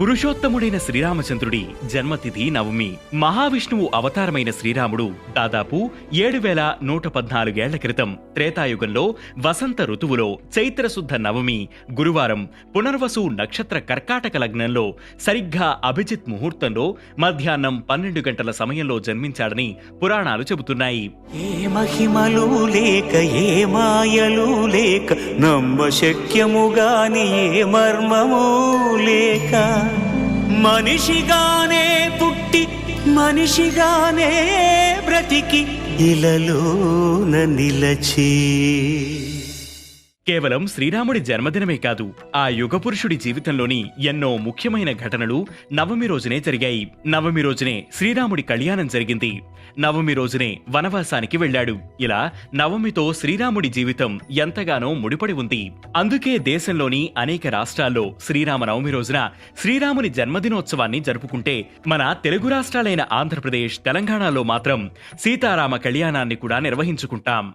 పురుషోత్తముడైన శ్రీరామచంద్రుడి జన్మతిథి నవమి. మహావిష్ణువు అవతారమైన శ్రీరాముడు దాదాపు ఏడు వేల నూట పద్నాలుగేళ్ళ క్రితం త్రేతాయుగంలో వసంత ఋతువులో చైత్రశుద్ధ నవమి గురువారం పునర్వసు నక్షత్ర కర్కాటక లగ్నంలో సరిగ్గా అభిజిత్ ముహూర్తంలో మధ్యాహ్నం పన్నెండు గంటల సమయంలో జన్మించాడని పురాణాలు చెబుతున్నాయి. ఏ మహిమలు లేక ఏ మాయలు లేక ఏ మర్మము లేక మనిషిగానే పుట్టి మనిషిగానే బ్రతికి ఇలలోన నిలచి. కేవలం శ్రీరాముడి జన్మదినమే కాదు ఆ యుగపురుషుడి జీవితంలోని ఎన్నో ముఖ్యమైన ఘటనలు నవమి రోజునే జరిగాయి. నవమి రోజునే శ్రీరాముడి కళ్యాణం జరిగింది. నవమి రోజునే వనవాసానికి వెళ్ళాడు. ఇలా నవమితో శ్రీరాముడి జీవితం ఎంతగానో ముడిపడి ఉంది. అందుకే దేశంలోని అనేక రాష్ట్రాల్లో శ్రీరామ నవమి రోజున శ్రీరాముని జన్మదినోత్సవాన్ని జరుపుకుంటే మన తెలుగు రాష్ట్రాలైన ఆంధ్రప్రదేశ్ తెలంగాణలో మాత్రం సీతారామ కళ్యాణాన్ని కూడా నిర్వహించుకుంటాం.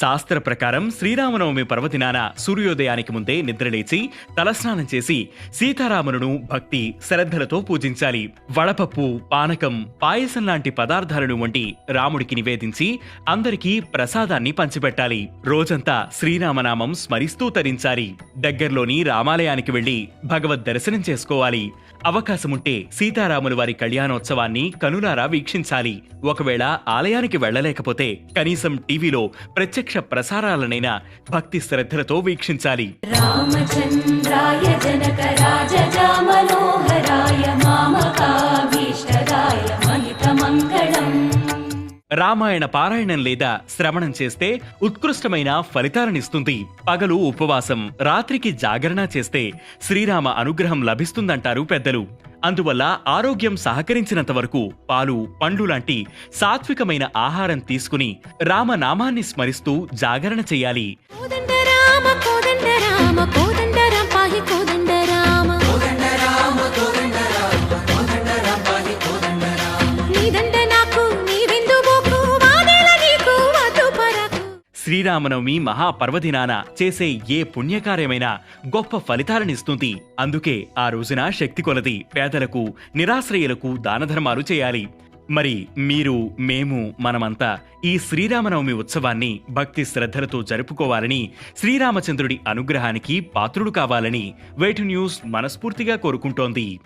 శాస్త్ర ప్రకారం శ్రీరామనవమి పర్వదినాన సూర్యోదయానికి ముందే నిద్రలేచి తలస్నానం చేసి సీతారామును భక్తి శ్రద్ధలతో పూజించాలి. వడపప్పు పానకం పాయసం లాంటి పదార్థాలను వంటి రాముడికి నివేదించి అందరికీ ప్రసాదాన్ని పంచిపెట్టాలి. రోజంతా శ్రీరామనామం స్మరిస్తూ తరించాలి. దగ్గర్లోని రామాలయానికి వెళ్ళి భగవద్ దర్శనం చేసుకోవాలి. అవకాశముంటే సీతారాములు వారి కళ్యాణోత్సవాన్ని కనులారా వీక్షించాలి. ఒకవేళ ఆలయానికి వెళ్ళలేకపోతే కనీసం టీవీలో ప్రత్యక్ష ప్రత్యక్ష ప్రసారాలనైనా భక్తి శ్రద్ధలతో వీక్షించాలి. రామాయణ పారాయణం లేదా శ్రవణం చేస్తే ఉత్కృష్టమైన ఫలితాలనిస్తుంది. పగలు ఉపవాసం రాత్రికి జాగరణ చేస్తే శ్రీరామ అనుగ్రహం లభిస్తుందంటారు పెద్దలు. అందువల్ల ఆరోగ్యం సహకరించినంత వరకు పాలు పండ్లు లాంటి సాత్వికమైన ఆహారం తీసుకుని రామనామాన్ని స్మరిస్తూ జాగరణ చేయాలి. శ్రీరామనవమి మహాపర్వదినాన చేసే ఏ పుణ్యకార్యమైనా గొప్ప ఫలితాలనిస్తుంది. అందుకే ఆ రోజున శక్తి కొలది పేదలకు నిరాశ్రయులకు దానధర్మాలు చేయాలి. మరి మీరు మేము మనమంతా ఈ శ్రీరామనవమి ఉత్సవాన్ని భక్తి శ్రద్ధలతో జరుపుకోవాలని శ్రీరామచంద్రుడి అనుగ్రహానికి పాత్రుడు కావాలని వేటు న్యూస్ మనస్ఫూర్తిగా కోరుకుంటోంది.